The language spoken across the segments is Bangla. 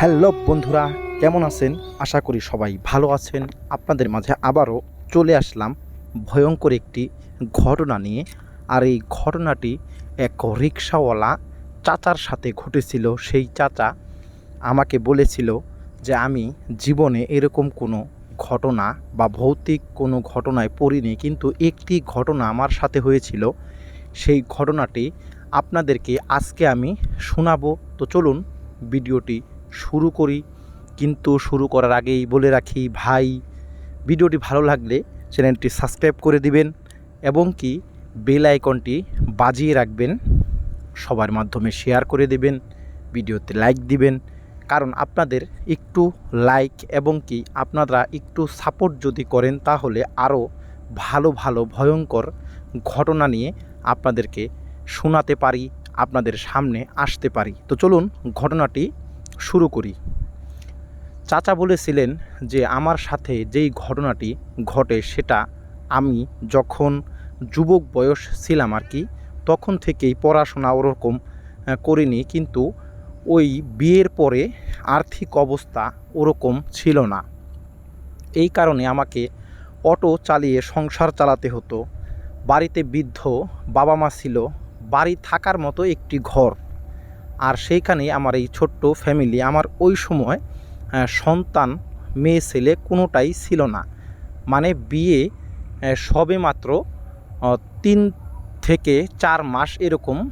হ্যালো বন্ধুরা, কেমন আছেন? আশা করি সবাই ভালো আছেন। আপনাদের মাঝে আবারও চলে আসলাম ভয়ঙ্কর একটি ঘটনা নিয়ে। আর এই ঘটনাটি এক রিক্সাওয়ালা চাচার সাথে ঘটেছিল। সেই চাচা আমাকে বলেছিল যে, আমি জীবনে এরকম কোনো ঘটনা বা ভৌতিক কোনো ঘটনায় পড়িনি, কিন্তু একটি ঘটনা আমার সাথে হয়েছিল। সেই ঘটনাটি আপনাদেরকে আজকে আমি শোনাবো। তো চলুন, ভিডিওটি শুরু করি, কিন্তু শুরু করার আগেই বলে রাখি, ভাই, ভিডিওটি ভালো লাগলে চ্যানেলটি সাবস্ক্রাইব করে দিবেন এবং কি বেল আইকনটি বাজিয়ে রাখবেন। সবার মাধ্যমে শেয়ার করে দেবেন, ভিডিওতে লাইক দিবেন। কারণ আপনাদের একটু লাইক এবং কি আপনারা একটু সাপোর্ট যদি করেন, তাহলে আরও ভালো ভালো, ভয়ঙ্কর ঘটনা নিয়ে আপনাদেরকে শোনাতে পারি, আপনাদের সামনে আসতে পারি। তো চলুন ঘটনাটি শুরু করি। চাচা বলেছিলেন যে, আমার সাথে যেই ঘটনাটি ঘটে সেটা আমি যখন যুবক বয়স ছিলাম আর কি, তখন থেকেই পড়াশোনা ওরকম করিনি। কিন্তু ওই বিয়ের পরে আর্থিক অবস্থা ওরকম ছিল না। এই কারণে আমাকে অটো চালিয়ে সংসার চালাতে হতো। বাড়িতে বৃদ্ধ বাবা মা ছিল। বাড়ি থাকার মতো একটি ঘর। আর সেইখানে আমার এই ছোট্ট ফ্যামিলি আমার ওই সময় সন্তান, মেয়ে, ছেলে কোনোটাই ছিল না। মানে বিয়ে সবে মাত্র তিন থেকে চার মাস এরকম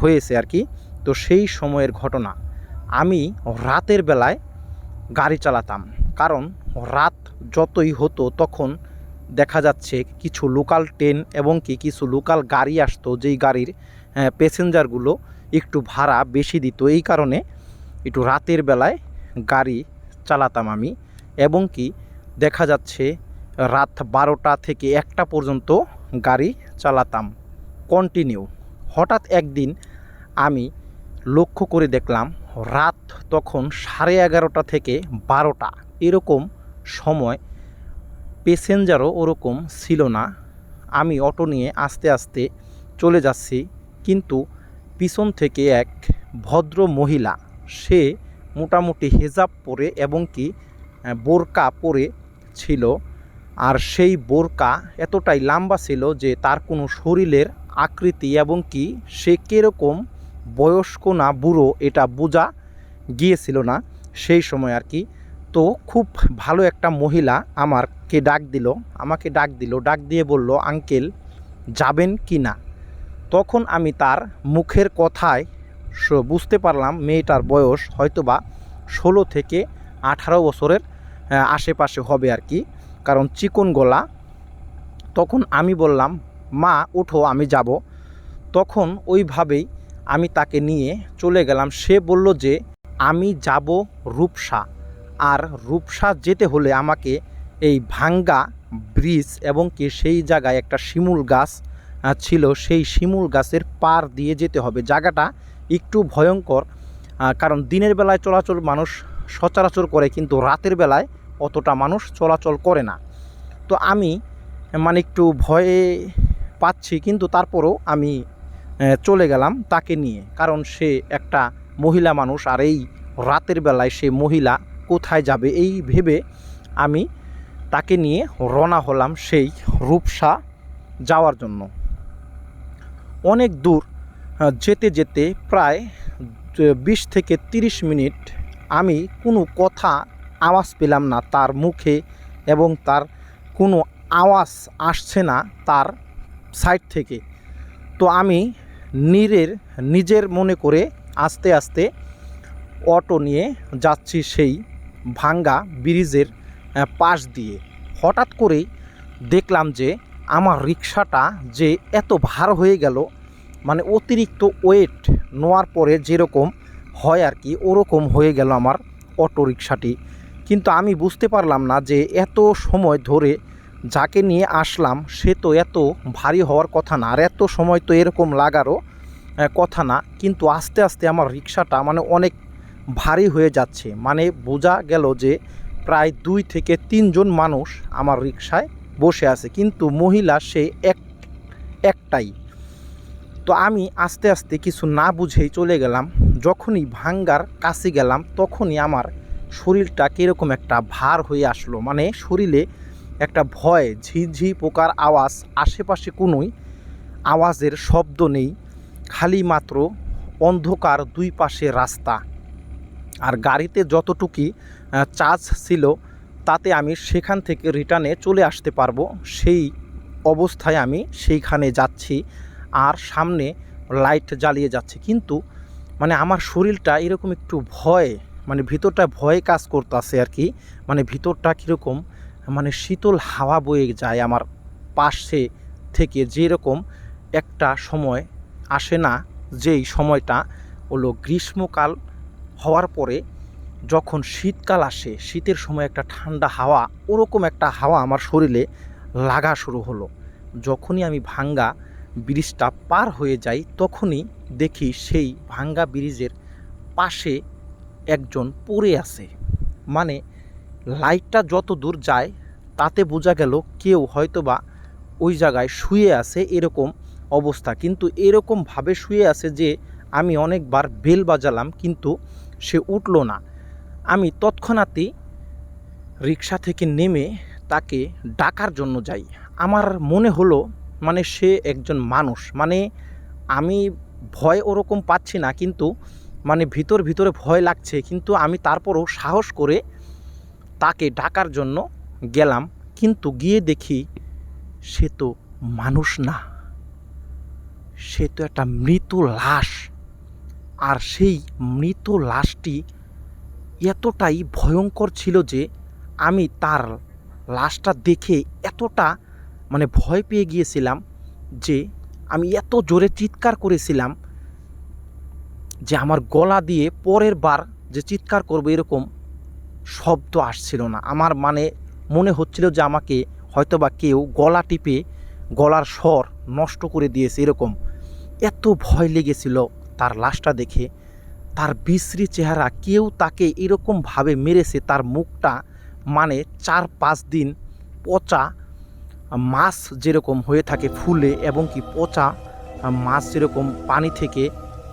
হয়েছে আর কি। তো সেই সময়ের ঘটনা। আমি রাতের বেলায় গাড়ি চালাতাম। কারণ রাত যতই হতো তখন দেখা যাচ্ছে কিছু লোকাল ট্রেন এবং কি কিছু লোকাল গাড়ি আসতো যেই গাড়ির প্যাসেঞ্জারগুলো একটু ভাড়া বেশি দিত। এই কারণে একটু রাতের বেলায় গাড়ি চালাতাম আমি এবং কি দেখা যাচ্ছে রাত বারোটা থেকে একটা পর্যন্ত গাড়ি চালাতাম কন্টিনিউ হঠাৎ একদিন আমি লক্ষ্য করে দেখলাম রাত তখন সাড়ে এগারোটা থেকে বারোটা। এরকম সময় প্যাসেঞ্জারও ওরকম ছিল না। আমি অটো নিয়ে আস্তে আস্তে চলে যাচ্ছি। কিন্তু পিছন থেকে এক ভদ্র মহিলা। সে মোটামুটি হেজাব পরে এবং কি বোরকা পরে ছিল। আর সেই বোরকা এতটাই লম্বা ছিল যে তার কোনো শরীরের আকৃতি এবং কি, সে কীরকম বয়স্ক না বুড়ো এটা বোঝা গিয়েছিল না। সেই সময় আর কি, তো খুব ভালো একটা মহিলা আমারকে ডাক দিল। আমাকে ডাক দিল, ডাক দিয়ে বলল, আঙ্কেল, যাবেন কি না? তখন আমি তার মুখের কথায় বুঝতে পারলাম মেয়েটার বয়স হয়তোবা ষোলো থেকে আঠারো বছরের আশেপাশে হবে আর কি। কারণ চিকন গলা। তখন আমি বললাম, মা, ওঠো, আমি যাব। তখন ওইভাবেই আমি তাকে নিয়ে চলে গেলাম। সে বলল যে, আমি যাব রূপসা। আর রূপসা যেতে হলে আমাকে এই ভাঙ্গা ব্রিজ এবং কি সেই জায়গায় একটা শিমুল গাছ ছিল সেই শিমুল গাছের পার দিয়ে যেতে হবে। জায়গাটা একটু ভয়ঙ্কর কারণ দিনের বেলায় চলাচল মানুষ সচরাচর করে, কিন্তু রাতের বেলায় অতটা মানুষ চলাচল করে না। তো আমি মানে একটু ভয়ে পাচ্ছি, কিন্তু তারপরেও আমি চলে গেলাম তাকে নিয়ে। কারণ সে একটা মহিলা মানুষ, আর এই রাতের বেলায় সে মহিলা কোথায় যাবে এই ভেবে আমি তাকে নিয়ে রওনা হলাম সেই রূপসা যাওয়ার জন্য। অনেক দূর যেতে যেতে প্রায় বিশ থেকে তিরিশ মিনিট আমি কোনো কথা আওয়াজ পেলাম না তার মুখে এবং তার কোনো আওয়াজ আসছে না তার সাইড থেকে। তো আমি নীরের, নিজের মনে করে আস্তে আস্তে অটো নিয়ে যাচ্ছি সেই ভাঙ্গা ব্রিজের পাশ দিয়ে। হঠাৎ করেই দেখলাম যে আমার রিক্সাটা যে এত ভার হয়ে গেল মানে অতিরিক্ত ওয়েট নেওয়ার পরে যেরকম হয় আর কি, ওরকম হয়ে গেল আমার অটো রিক্সাটি কিন্তু আমি বুঝতে পারলাম না যে এত সময় ধরে যাকে নিয়ে আসলাম, সে তো এত ভারী হওয়ার কথা না, আর এত সময় তো এরকম লাগারও কথা না। কিন্তু আস্তে আস্তে আমার রিক্সাটা মানে অনেক ভারী হয়ে যাচ্ছে। মানে বোঝা গেল যে প্রায় দুই থেকে তিনজন মানুষ আমার রিক্সায় বসে আছে। কিন্তু মহিলা সে এক, একটাই। তো আমি আস্তে আস্তে কিছু না বুঝেই চলে গেলাম। যখনই ভাঙ্গার কাছে গেলাম, তখনই আমার শরীরটা কীরকম একটা ভার হয়ে আসলো। মানে শরীরে একটা ভয়, ঝিঝি পোকার আওয়াজ, আশেপাশে কোনোই আওয়াজের শব্দ নেই। খালি মাত্র অন্ধকার দুই পাশে রাস্তা। আর গাড়িতে যতটুকি চার্জ ছিল, তাতে আমি সেখান থেকে রিটার্নে চলে আসতে পারব। সেই অবস্থায় আমি সেইখানে যাচ্ছি। আর সামনে লাইট জ্বালিয়ে যাচ্ছে। কিন্তু মানে আমার শরীরটা এরকম একটু ভয় মানে ভিতরটা ভয়ে কাজ করতেছে আর কি। মানে ভিতরটা কীরকম মানে শীতল হাওয়া বয়ে যায় আমার পাশে থেকে। যেরকম একটা সময় আসে না, যেই সময়টা হলো গ্রীষ্মকাল হওয়ার পরে যখন শীতকাল আসে, শীতের সময় একটা ঠান্ডা হাওয়া, ওরকম একটা হাওয়া আমার শরীরে লাগা শুরু হলো। যখনই আমি ভাঙ্গা ব্রিজটা পার হয়ে যাই, তখনই দেখি সেই ভাঙ্গা ব্রিজের পাশে একজন পড়ে আছে। মানে লাইটটা যত দূর যায়, তাতে বোঝা গেল কেউ হয়তোবা ওই জায়গায় শুয়ে আছে এরকম অবস্থা। কিন্তু এরকমভাবে শুয়ে আছে যে আমি অনেকবার বেল বাজালাম, কিন্তু সে উঠল না। আমি তৎক্ষণাৎই রিক্সা থেকে নেমে তাকে ডাকার জন্য যাই। আমার মনে হলো মানে সে একজন মানুষ। মানে আমি ভয় ওরকম পাচ্ছি না, কিন্তু মানে ভিতর ভিতরে ভয় লাগছে, কিন্তু আমি তারপরও সাহস করে তাকে ডাকার জন্য গেলাম। কিন্তু গিয়ে দেখি সে তো মানুষ না। সে তো একটা মৃত লাশ। আর সেই মৃত লাশটি এতটাই ভয়ঙ্কর ছিল যে আমি তার লাশটা দেখে এতটা মানে ভয় পেয়ে গিয়েছিলাম যে আমি এত জোরে চিৎকার করেছিলাম যে আমার গলা দিয়ে পরের বার যে চিৎকার করব এরকম শব্দ আসছিল না। আমার মানে মনে হচ্ছিল যে আমাকে হয়তোবা কেউ গলা টিপে গলার স্বর নষ্ট করে দিয়েছে এরকম। এত ভয় লেগেছিল তার লাশটা দেখে। তার বিশ্রী চেহারা কেউ তাকে এরকমভাবে মেরেছে, তার মুখটা মানে চার পাঁচ দিন পচা মাছ যেরকম হয়ে থাকে ফুলে এবং কি পচা মাছ যেরকম পানি থেকে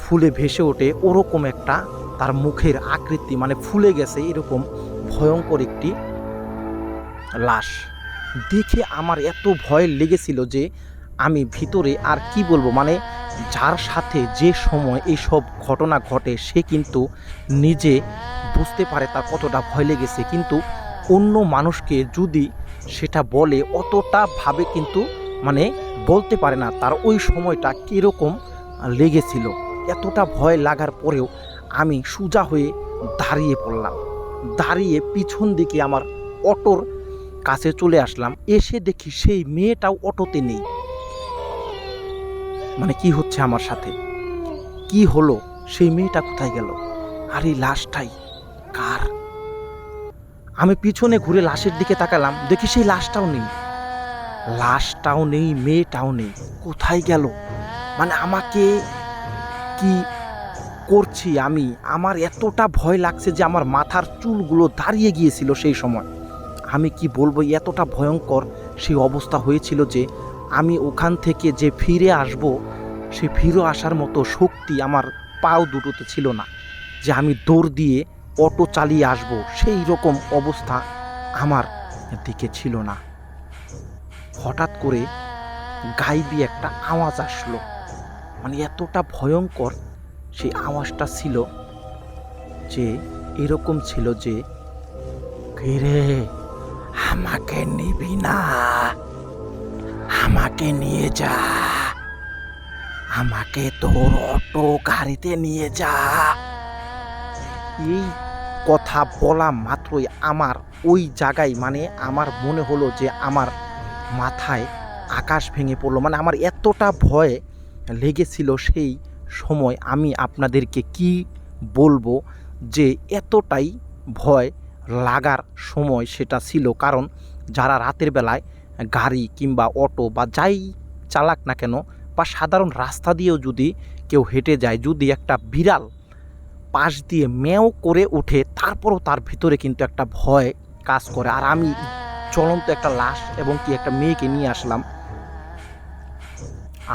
ফুলে ভেসে ওঠে, ওরকম একটা তার মুখের আকৃতি মানে ফুলে গেছে এরকম ভয়ঙ্কর একটি লাশ। দেখে আমার এত ভয় লেগেছিল যে আমি ভিতরে আর কি বলব মানে যার সাথে যে সময় এই সব ঘটনা ঘটে সে কিন্তু নিজে বুঝতে পারে তার কতটা ভয় লেগেছে। কিন্তু অন্য মানুষকে যদি সেটা বলে, অতটা ভাবে কিন্তু মানে বলতে পারে না তার ওই সময়টা কীরকম লেগেছিল। এতটা ভয় লাগার পরেও আমি সোজা হয়ে দাঁড়িয়ে পড়লাম। দাঁড়িয়ে পিছন দিকে আমার অটোর কাছে চলে আসলাম। এসে দেখি সেই মেয়েটাও অটোতে নেই। মানে কি হচ্ছে আমার সাথে? কি হলো? সেই মেয়েটা কোথায় গেল? আর এই লাশটাই। কার? আমি পিছনে ঘুরে লাশের দিকে তাকালাম, দেখি সেই লাশটাও নেই। লাশটাও নেই, মেয়েটাও নেই। কোথায় গেল? মানে আমাকে কি করছি আমি? আমার এতটা ভয় লাগছে যে আমার মাথার চুলগুলো দাঁড়িয়ে গিয়েছিল সেই সময়। আমি কি বলব, এতটা ভয়ঙ্কর সেই অবস্থা হয়েছিল যে আমি ওখান থেকে যে ফিরে আসব, সে ফিরে আসার মতো শক্তি আমার পাও দুটোতে ছিল না। যে আমি দৌড় দিয়ে অটো চালিয়ে আসব, সেই রকম অবস্থা আমার দিকে ছিল না। হঠাৎ করে গাইবি একটা আওয়াজ আসলো। মানে এতটা ভয়ঙ্কর সেই আওয়াজটা ছিল যে, এরকম ছিল যে রে? আমাকে নিবি না? আমাকে নিয়ে যা। আমাকে তোর অটো গাড়িতে নিয়ে যা। এই কথা বলা মাত্রই আমার ওই জায়গায় মানে আমার মনে হলো যে আমার মাথায় আকাশ ভেঙে পড়ল। মানে আমার এতটা ভয় লেগেছিল সেই সময় আমি আপনাদেরকে কি বলব যে এতটাই ভয় লাগার সময় সেটা ছিল। কারণ যারা রাতের বেলায় গাড়ি কিংবা অটো বা যাই চালাক না কেন বা সাধারণ রাস্তা দিয়েও যদি কেউ হেঁটে যায়, যদি একটা বিড়াল পাশ দিয়ে মেও করে ওঠে তারপরও তার ভিতরে কিন্তু একটা ভয় কাজ করে। আর আমি চলন্ত একটা লাশ এবং কি একটা মেয়েকে নিয়ে আসলাম।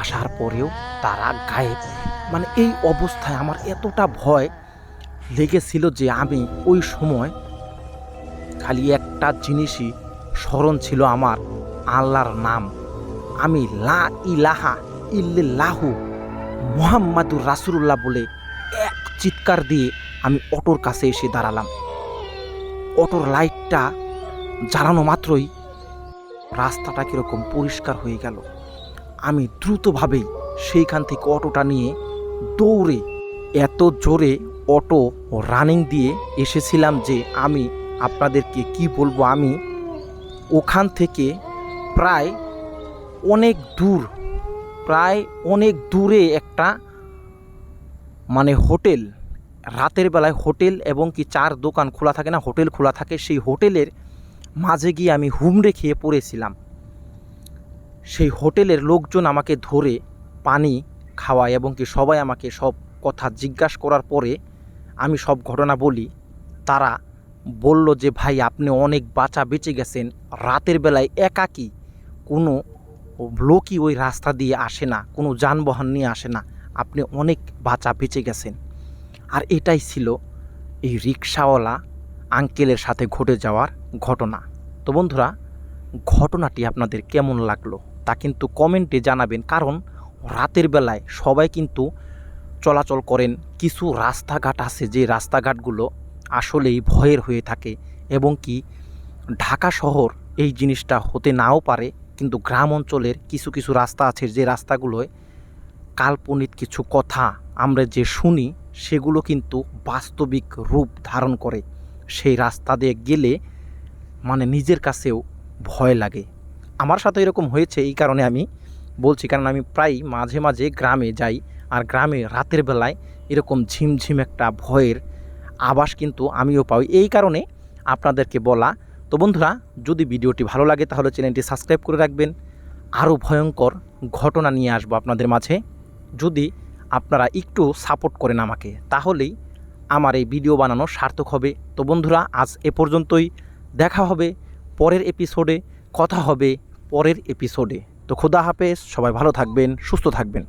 আসার পরেও তারা গায়েব। মানে এই অবস্থায় আমার এতটা ভয় লেগেছিল যে আমি ওই সময় খালি একটা জিনিসই স্মরণ ছিল আমার, আল্লাহর নাম। আমি লা ইলাহা ইল্লাহু মোহাম্মাদুর রাসুল্লাহ বলে চিৎকার দিয়ে আমি অটোর কাছে এসে দাঁড়ালাম। অটোর লাইটটা জ্বালানো মাত্রই রাস্তাটা কীরকম পরিষ্কার হয়ে গেল। আমি দ্রুতভাবেই সেইখান থেকে অটোটা নিয়ে দৌড়ে এত জোরে অটো রানিং দিয়ে এসেছিলাম যে আমি আপনাদেরকে কি বলব, আমি ওখান থেকে প্রায় অনেক দূর, প্রায় অনেক দূরে একটা মানে হোটেল, রাতের বেলায় হোটেল এবং কি চার দোকান খোলা থাকে না, হোটেল খোলা থাকে, সেই হোটেলের মাঝে গিয়ে আমি হুমড়ে খেয়ে পড়েছিলাম। সেই হোটেলের লোকজন আমাকে ধরে পানি খাওয়ায় এবং কি সবাই আমাকে সব কথা জিজ্ঞাসা করার পরে আমি সব ঘটনা বলি। তারা বলল যে, ভাই, আপনি অনেক বাঁচা বেঁচে গেছেন, রাতের বেলায় একাকী, কোনো লোকই ওই রাস্তা দিয়ে আসে না, কোনো যানবাহন নিয়ে আসে না। আপনি অনেক বাঁচা বেঁচে গেছেন। আর এটাই ছিল এই রিক্সাওয়ালা আঙ্কেলের সাথে ঘটে যাওয়ার ঘটনা। তো বন্ধুরা, ঘটনাটি আপনাদের কেমন লাগল তা কিন্তু কমেন্টে জানাবেন, কারণ রাতের বেলায় সবাই কিন্তু চলাচল করেন। কিছু রাস্তাঘাট আছে, যে রাস্তাঘাটগুলো আসলেই ভয়ের হয়ে থাকে এবং কি ঢাকা শহর এই জিনিসটা হতে নাও পারে, কিন্তু গ্রাম অঞ্চলের কিছু কিছু রাস্তা আছে, যে রাস্তাগুলোয় কাল্পনিক কিছু কথা আমরা যে শুনি, সেগুলো কিন্তু বাস্তবিক রূপ ধারণ করে। সেই রাস্তা দিয়ে গেলে মানে নিজের কাছেও ভয় লাগে। আমার সাথে এরকম হয়েছে, এই কারণে আমি বলছি, কারণ আমি প্রায় মাঝে মাঝে গ্রামে যাই আর গ্রামে রাতের বেলায় এরকম ঝিমঝিম একটা ভয়ের আবাস কিন্তু আমিও পাই। এই কারণে আপনাদেরকে বলা, তো বন্ধুরা, যদি ভিডিওটি ভালো লাগে তাহলে চ্যানেলটি সাবস্ক্রাইব করে রাখবেন। আরও ভয়ঙ্কর ঘটনা নিয়ে আসব আপনাদের মাঝে। যদি আপনারা একটু সাপোর্ট করেন আমাকে, তাহলেই আমার এই ভিডিও বানানো সার্থক হবে। তো বন্ধুরা, আজ এ পর্যন্তই। দেখা হবে পরের এপিসোডে কথা হবে পরের এপিসোডে তো খোদা হাফেজ, সবাই ভালো থাকবেন, সুস্থ থাকবেন।